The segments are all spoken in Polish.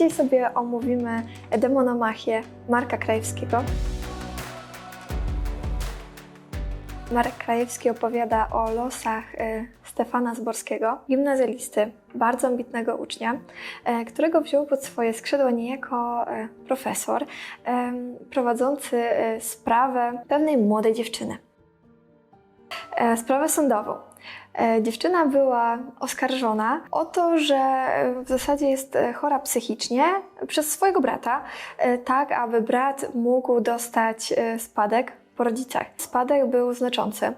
Dzisiaj sobie omówimy demonomachię Marka Krajewskiego. Marek Krajewski opowiada o losach e, Stefana Zborskiego, gimnazjalisty, bardzo ambitnego ucznia, e, którego wziął pod swoje skrzydła niejako e, profesor prowadzący sprawę pewnej młodej dziewczyny. E, Sprawę sądową. E, Dziewczyna była oskarżona o to, że w zasadzie jest e, chora psychicznie przez swojego brata, tak aby brat mógł dostać spadek po rodzicach. Spadek był znaczący.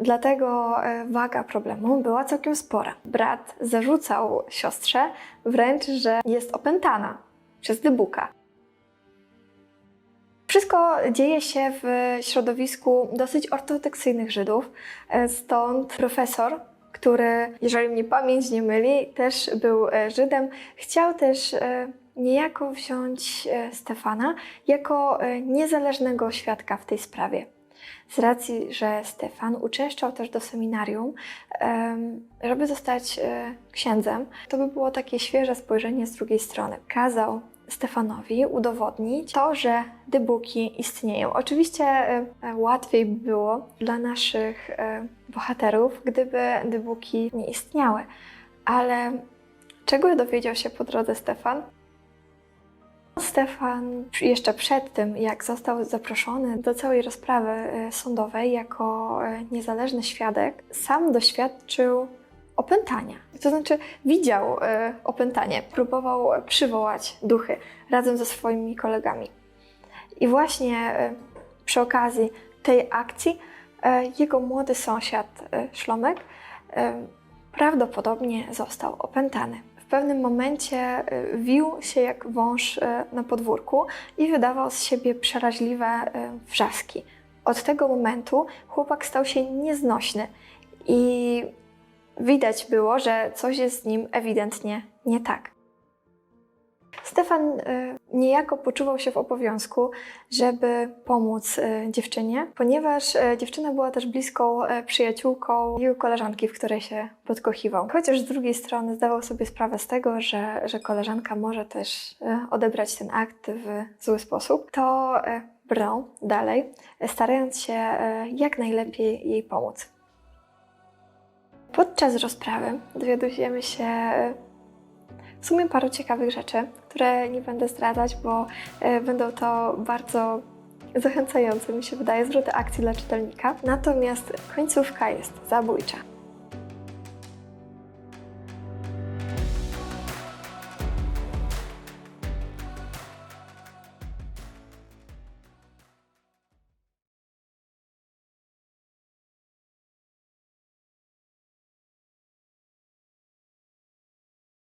Dlatego waga problemu była całkiem spora. Brat zarzucał siostrze wręcz, że jest opętana przez dybuka. Wszystko dzieje się w środowisku dosyć ortodoksyjnych Żydów, e, stąd profesor, który, jeżeli mnie pamięć nie myli, też był e, Żydem, chciał też e, niejako wziąć Stefana jako niezależnego świadka w tej sprawie. Z racji, że Stefan uczęszczał też do seminarium, em, żeby zostać księdzem, to by było takie świeże spojrzenie z drugiej strony. Kazał Stefanowi udowodnić to, że dybuki istnieją. Oczywiście e, łatwiej by było dla naszych e, bohaterów, gdyby dybuki nie istniały. Ale czego dowiedział się po drodze Stefan? Stefan jeszcze przed tym, jak został zaproszony do całej rozprawy e, sądowej jako niezależny świadek, sam doświadczył opętania. To znaczy widział e, opętanie, próbował przywołać duchy razem ze swoimi kolegami. I właśnie e, przy okazji tej akcji e, jego młody sąsiad Szlomek prawdopodobnie został opętany. W pewnym momencie wił się jak wąż na podwórku i wydawał z siebie przeraźliwe wrzaski. Od tego momentu chłopak stał się nieznośny i widać było, że coś jest z nim ewidentnie nie tak. Stefan e, niejako poczuwał się w obowiązku, żeby pomóc e, dziewczynie, ponieważ e, dziewczyna była też bliską przyjaciółką jego koleżanki, w której się podkochiwał. Chociaż z drugiej strony zdawał sobie sprawę z tego, że, że koleżanka może też odebrać ten akt w zły sposób, to brał dalej, starając się jak najlepiej jej pomóc. Podczas rozprawy dowiadujemy się e, w sumie paru ciekawych rzeczy, które nie będę zdradzać, bo e, będą to bardzo zachęcające, mi się wydaje, zwroty akcji dla czytelnika. Natomiast końcówka jest zabójcza.